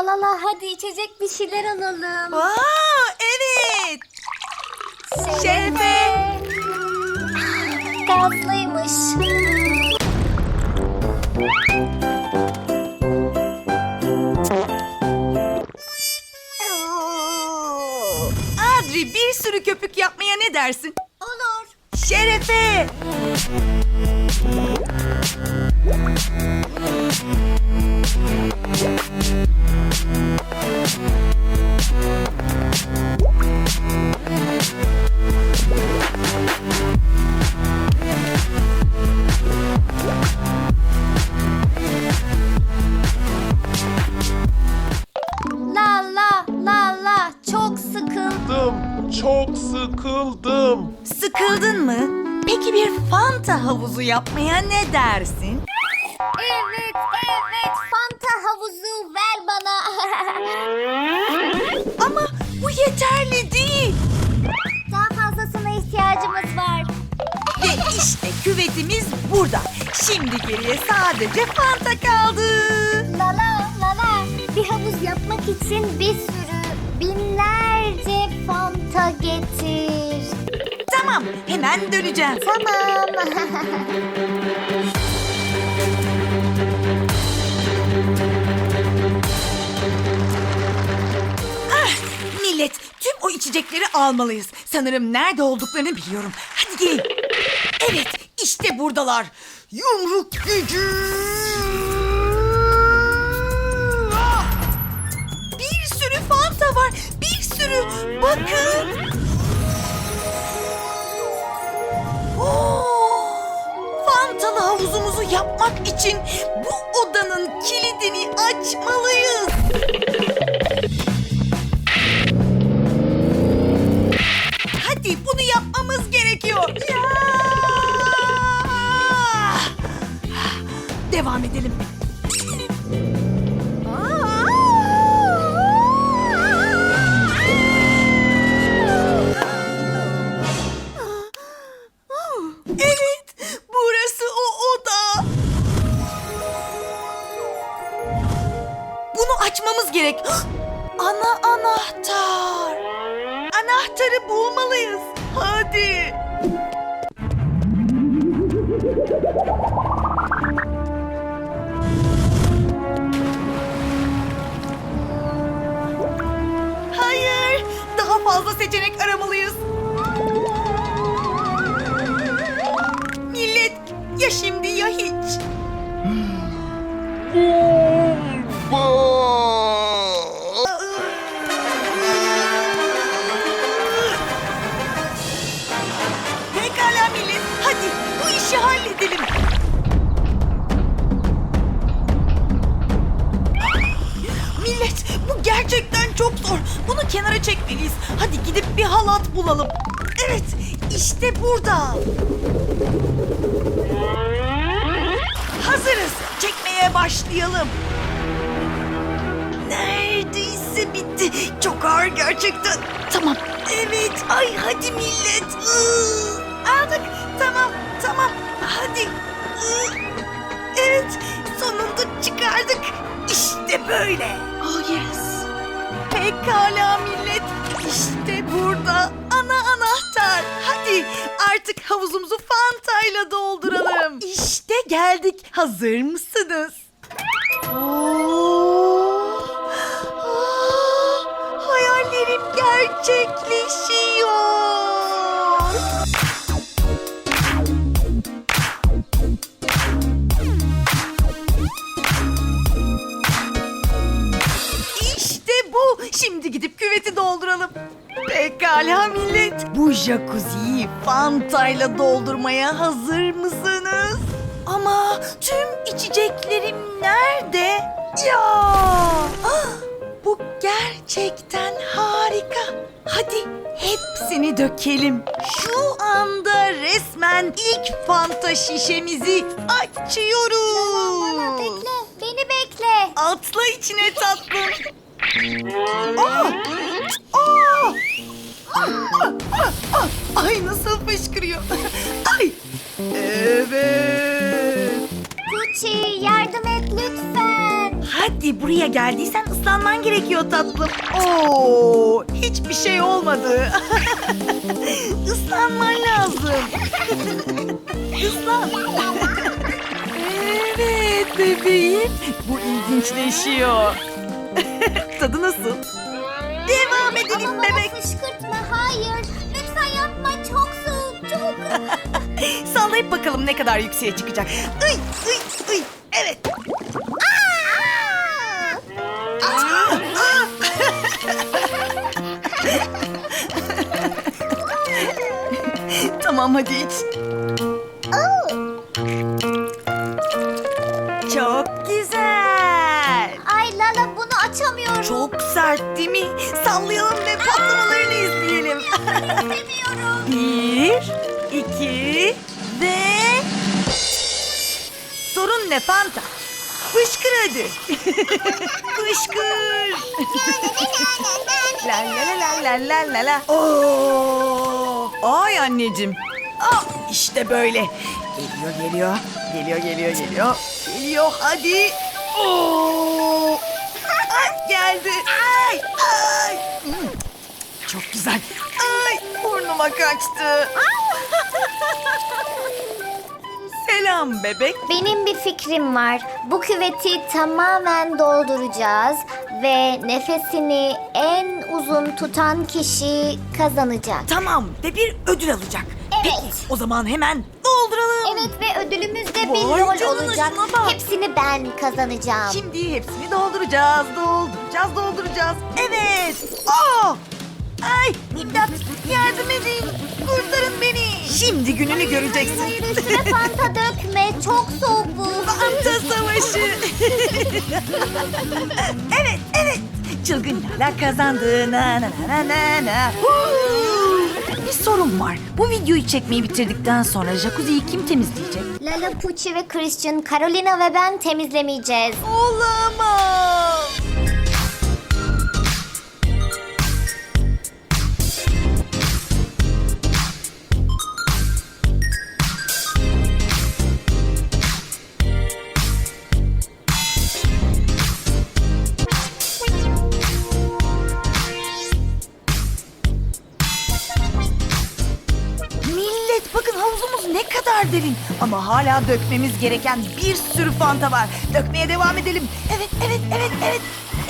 La la la hadi içecek bir şeyler alalım. Aa, evet. Şerefe. Gazlıymış. Adri bir sürü köpük yapmaya ne dersin? Olur. Şerefe. La la la la çok. Sıkıldım, çok sıkıldım. Sıkıldın mı? Peki bir fanta havuzu yapmaya ne dersin? Evet evet Fanta havuzu ver bana. Ama bu yeterli değil. Daha fazlasına ihtiyacımız var. Ve işte küvetimiz burada. Şimdi geriye sadece fanta kaldı. La la la la bir havuz yapmak için bir sürü binlerce Fanta getir. Tamam, hemen döneceğim. Tamam. Millet, tüm o içecekleri almalıyız. Sanırım nerede olduklarını biliyorum. Hadi gelin. Evet, işte buradalar. Yumruk gücü. Bir sürü fanta var. Bir sürü. Bakın. Oo! Fantalı havuzumuzu yapmak için bu odanın kilidini açmalıyız. Devam edelim. Evet, burası o oda. Bunu açmamız gerek. Ana anahtar. Anahtarı bulmalıyız. Hadi. Fazla seçenek aramalıyız. Çok zor. Bunu kenara çekmeliyiz. Hadi gidip bir halat bulalım. Evet işte burada. Hazırız. Çekmeye başlayalım. Neredeyse bitti. Çok ağır gerçekten. Tamam. Evet. Ay hadi millet. Aldık. Tamam. Tamam. Hadi. Evet. Sonunda çıkardık. İşte böyle. Oh yes. Pekala millet. İşte burada ana anahtar. Hadi artık havuzumuzu fantayla dolduralım. İşte geldik. Hazır mısınız? Oo. Aa, hayallerim gerçekleşiyor. Şimdi gidip küveti dolduralım. Pekala millet. Bu jacuzziyi fantayla doldurmaya hazır mısınız? Ama tüm içeceklerim nerede? Ya! Ah, bu gerçekten harika. Hadi hepsini dökelim. Şu anda resmen ilk fanta şişemizi açıyoruz. bekle beni bekle. Atla içine tatlım. Aa! Aa! Aa! Aa! Aa! Ay nasıl fışkırıyor. Ay. Evet. Gucci yardım et lütfen. Hadi buraya geldiysen ıslanman gerekiyor tatlım. Oo, hiçbir şey olmadı. Islanman lazım. Islan. evet bebeğim. Bu ilginçleşiyor. Tadı nasıl? Devam edelim Ama bebek. bana fışkırtma hayır. Lütfen yapma çok soğuk çok. Sallayıp bakalım ne kadar yükseğe çıkacak. Iy, iy, iy. Evet. tamam hadi iç. Ne Fanta? Fışkır hadi. Fışkır. la la la la la la la. Oo. Ay anneciğim. Ah, işte böyle. Geliyor geliyor. Geliyor geliyor geliyor. Geliyor hadi. Oo. Ay, geldi. Ay ay. Hmm, Çok güzel. Ay burnuma kaçtı. Selam bebek. Benim bir fikrim var. Bu küveti tamamen dolduracağız ve nefesini en uzun tutan kişi kazanacak. Tamam ve bir ödül alacak. Evet. Peki o zaman hemen dolduralım. Evet ve ödülümüz de bir Vay rol canına, olacak. şuna bak. Hepsini ben kazanacağım. Şimdi hepsini dolduracağız, dolduracağız, dolduracağız. Evet. Aa! Ay imdat yardım edin. Kurtarın beni. Şimdi gününü göreceksin. Hayır üstüne fanta dökme. Çok soğuk bu. Fanta savaşı. evet, evet. Çılgın Lala kazandı. Na na na na na. Bir sorun var. Bu videoyu çekmeyi bitirdikten sonra jacuzziyi kim temizleyecek? Lala Pucci ve Christian, Carolina ve ben temizlemeyeceğiz. Olamaz. Kadar. Ama hala dökmemiz gereken bir sürü fanta var. Dökmeye devam edelim. Evet, evet, evet, evet.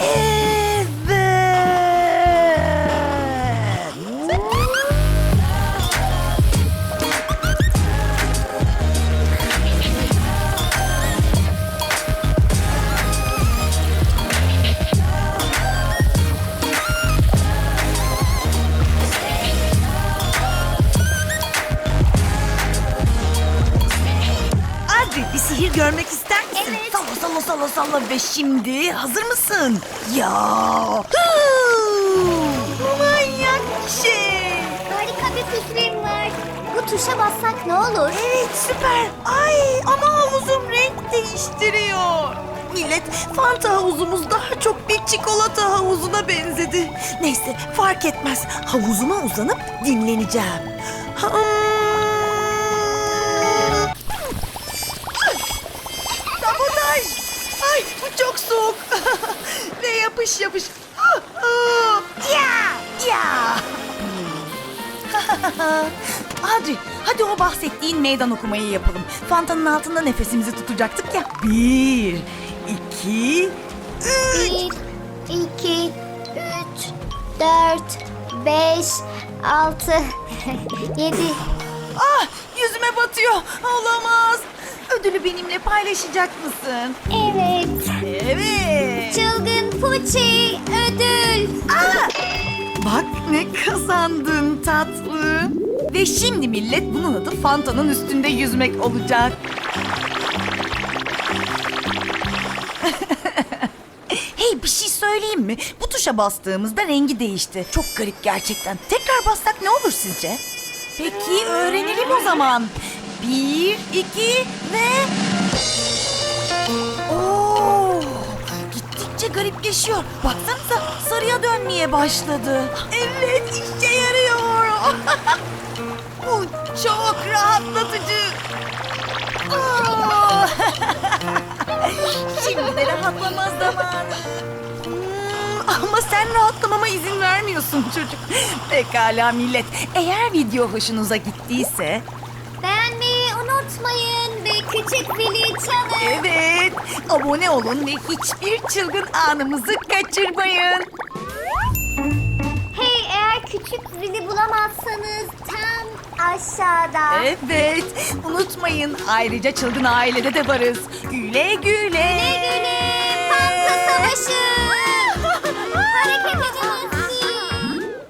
Evet. Salla salla ve şimdi hazır mısın? Ya. Manyak bir şey. Harika bir fikrim var. Bu tuşa bassak ne olur? Evet süper. Ay ama havuzum renk değiştiriyor. Millet Fanta havuzumuz daha çok bir çikolata havuzuna benzedi. Neyse fark etmez. Havuzuma uzanıp dinleneceğim. Hmm. Çok soğuk. Ve yapış yapış. Ya! Ya! Adri, hadi o bahsettiğin meydan okumayı yapalım. Fantanın altında nefesimizi tutacaktık ya. Bir, iki, üç. Bir, iki, üç, dört, beş, altı, yedi. Ah, yüzüme batıyor. Olamaz. Ödülü benimle paylaşacak mısın? Evet. Evet. Çılgın Pucci ödül. Aa! Bak ne kazandın tatlı. Ve şimdi millet bunun adı Fanta'nın üstünde yüzmek olacak. hey bir şey söyleyeyim mi? Bu tuşa bastığımızda rengi değişti. Çok garip gerçekten. Tekrar bassak ne olur sizce? Peki öğrenelim o zaman. Bir, iki ve... garipleşiyor. Baksanıza sarıya dönmeye başladı. Evet işe yarıyor. Bu çok rahatlatıcı. Şimdi de rahatlama zamanı. Hmm, Ama sen rahatlamama izin vermiyorsun çocuk. Pekala millet. Eğer video hoşunuza gittiyse... Küçük zili çalın. Evet, abone olun ve hiçbir çılgın anımızı kaçırmayın. Hey eğer küçük zili bulamazsanız tam aşağıda. Evet, unutmayın ayrıca çılgın ailede de varız. Güle güle. Güle güle. Panta savaşı. Hareket ediniz.